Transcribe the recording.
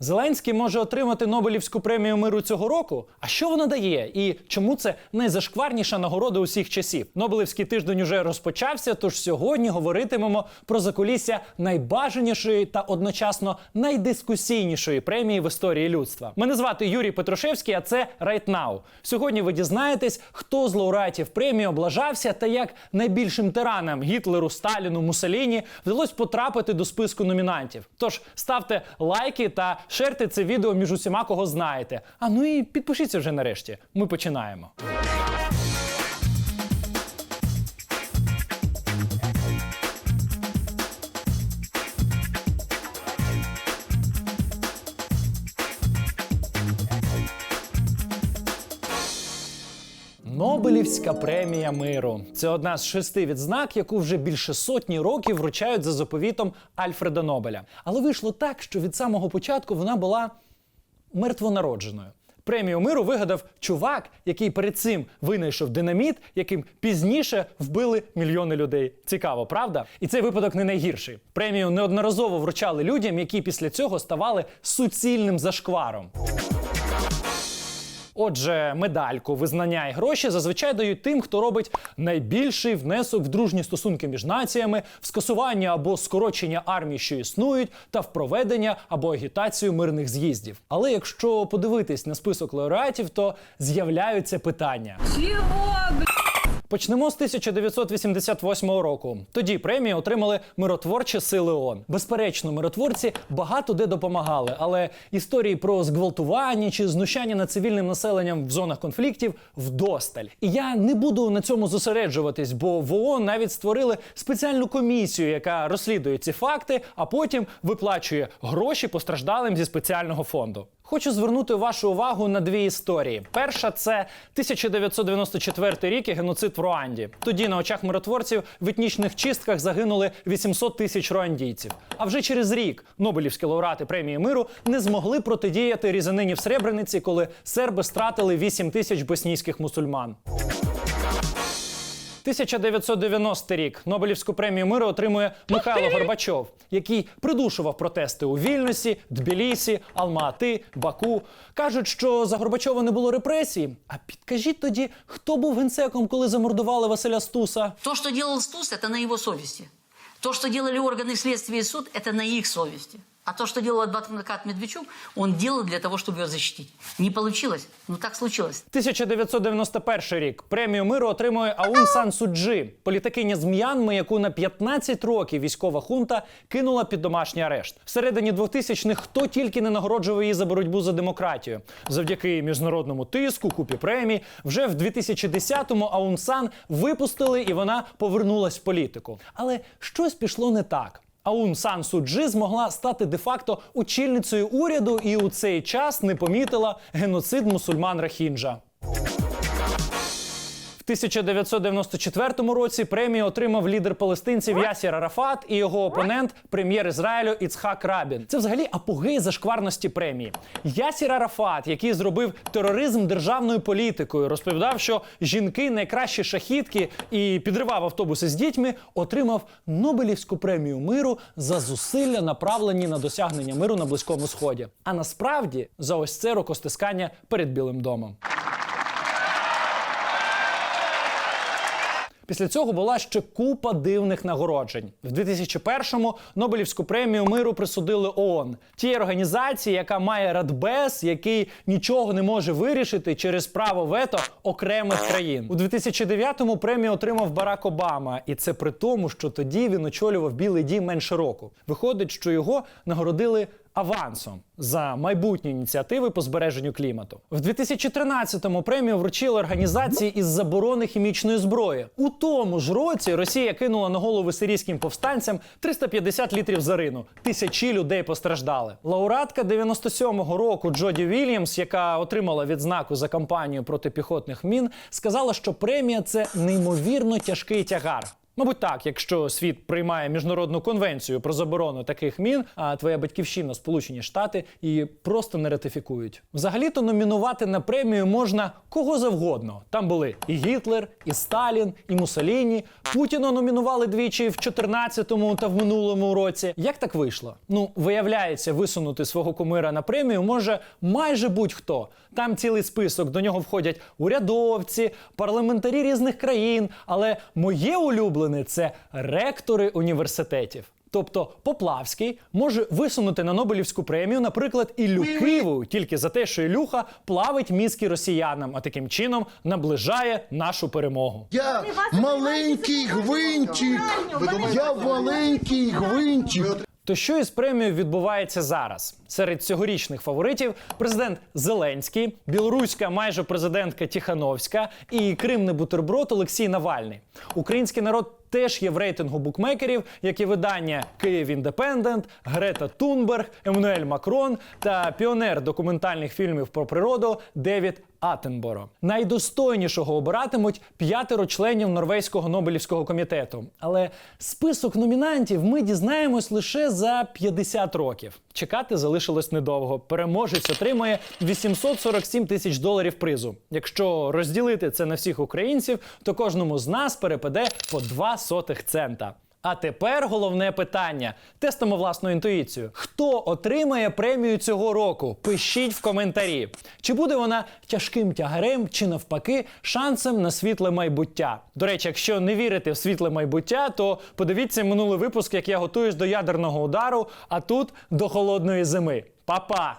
Зеленський може отримати Нобелівську премію миру цього року. А що вона дає? І чому це найзашкварніша нагорода усіх часів? Нобелівський тиждень уже розпочався. Тож сьогодні говоритимемо про закулісся найбажанішої та одночасно найдискусійнішої премії в історії людства. Мене звати Юрій Петрушевський, а це Right Now. Сьогодні ви дізнаєтесь, хто з лауреатів премії облажався та як найбільшим тиранам Гітлеру, Сталіну, Муссоліні вдалося потрапити до списку номінантів. Тож ставте лайки та шерте це відео між усіма, кого знаєте. А ну і підпишіться вже нарешті. Ми починаємо. Нобелівська премія миру це одна з шести відзнак, яку вже більше сотні років вручають за заповітом Альфреда Нобеля. Але вийшло так, що від самого початку вона була мертвонародженою. Премію миру вигадав чувак, який перед цим винайшов динаміт, яким пізніше вбили мільйони людей. Цікаво, правда? І цей випадок не найгірший. Премію неодноразово вручали людям, які після цього ставали суцільним зашкваром. Отже, медальку, визнання і гроші зазвичай дають тим, хто робить найбільший внесок в дружні стосунки між націями, в скасування або скорочення армій, що існують, та в проведення або агітацію мирних з'їздів. Але якщо подивитись на список лауреатів, то з'являються питання. Чего, Почнемо з 1988 року. Тоді премію отримали миротворчі сили ООН. Безперечно, миротворці багато де допомагали, але історії про зґвалтування чи знущання над цивільним населенням в зонах конфліктів вдосталь. І я не буду на цьому зосереджуватись, бо в ООН навіть створили спеціальну комісію, яка розслідує ці факти, а потім виплачує гроші постраждалим зі спеціального фонду. Хочу звернути вашу увагу на дві історії. Перша це 1994 рік і геноцид в Руанді. Тоді на очах миротворців в етнічних чистках загинули 800 тисяч руандійців. А вже через рік Нобелівські лауреати премії миру не змогли протидіяти різанині в Сребрениці, коли серби стратили 8 тисяч боснійських мусульман. 1990 рік Нобелівську премію миру отримує Михайло Горбачов, який придушував протести у Вільнюсі, Тбілісі, Алма-Ати, Баку. Кажуть, що за Горбачова не було репресій. А підкажіть тоді, хто був генсеком, коли замордували Василя Стуса? То, что делал Стус, это на его совести. То, что делали органы следствия и суд, это на их совести. А то, что делал адвокат Медведчук, он делал для того, чтобы ее защитить. Не получилось, но так случилось. 1991 рік премію миру отримує Аун Сан Суджи, політикиня з М'янми, яку на 15 років військова хунта кинула під домашній арешт. Всередині 2000-х хто тільки не нагороджував її за боротьбу за демократію. Завдяки міжнародному тиску, купі премій, вже в 2010-му Аун Сан випустили і вона повернулась в політику. Але щось пішло не так. Аун Сан Суджи змогла стати де-факто очільницею уряду і у цей час не помітила геноцид мусульман Рахінджа. В 1994 році премію отримав лідер палестинців Ясір Арафат і його опонент, прем'єр Ізраїлю Іцхак Рабін. Це взагалі апогей зашкварності премії. Ясір Арафат, який зробив тероризм державною політикою, розповідав, що жінки найкращі шахідки і підривав автобуси з дітьми, отримав Нобелівську премію миру за зусилля, направлені на досягнення миру на близькому сході. А насправді за ось це рукостискання перед Білим домом. Після цього була ще купа дивних нагороджень. В 2001-му Нобелівську премію миру присудили ООН, тій організації, яка має радбез, який нічого не може вирішити через право вето окремих країн. У 2009-му премію отримав Барак Обама, і це при тому, що тоді він очолював Білий Дім менше року. Виходить, що його нагородили авансом за майбутні ініціативи по збереженню клімату. В 2013-му премію вручили організації із заборони хімічної зброї. У тому ж році Росія кинула на голови сирійським повстанцям 350 літрів зарину. Тисячі людей постраждали. Лауреатка 97-го року Джоді Вільямс, яка отримала відзнаку за кампанію протипіхотних мін, сказала, що премія це неймовірно тяжкий тягар. Мабуть, так, якщо світ приймає міжнародну конвенцію про заборону таких мін, а твоя батьківщина, Сполучені Штати, її просто не ратифікують. Взагалі-то номінувати на премію можна кого завгодно. Там були і Гітлер, і Сталін, і Муссоліні. Путіна номінували двічі в 14-му та в минулому році. Як так вийшло? Ну, виявляється, висунути свого кумира на премію може майже будь-хто. Там цілий список, до нього входять урядовці, парламентарі різних країн. Але моє улюблене це ректори університетів. Тобто Поплавський може висунути на Нобелівську премію, наприклад, Іллю Киву, тільки за те, що Ілюха плавить мізки росіянам, а таким чином наближає нашу перемогу. Я маленький гвинтик. Я маленький гвинтик. То що із премією відбувається зараз? Серед цьогорічних фаворитів президент Зеленський, білоруська майже президентка Тіхановська і Кримний бутерброд Олексій Навальний. Український народ теж є в рейтингу букмекерів, як і видання Київ Індепендент, Грета Тунберг, Еммануель Макрон та піонер документальних фільмів про природу Девід Аттенборо. Найдостойнішого обиратимуть п'ятеро членів Норвезького Нобелівського комітету. Але список номінантів ми дізнаємось лише за 50 років. Чекати залишилось недовго. Переможець отримає 847 тисяч доларів призу. Якщо розділити це на всіх українців, то кожному з нас перепаде по 2 сотих цента. А тепер головне питання: тестимо власну інтуїцію. Хто отримає премію цього року? Пишіть в коментарі. Чи буде вона тяжким тягарем, чи навпаки шансом на світле майбуття? До речі, якщо не вірите в світле майбуття, то подивіться минулий випуск, як я готуюсь до ядерного удару, а тут до холодної зими. Па-па!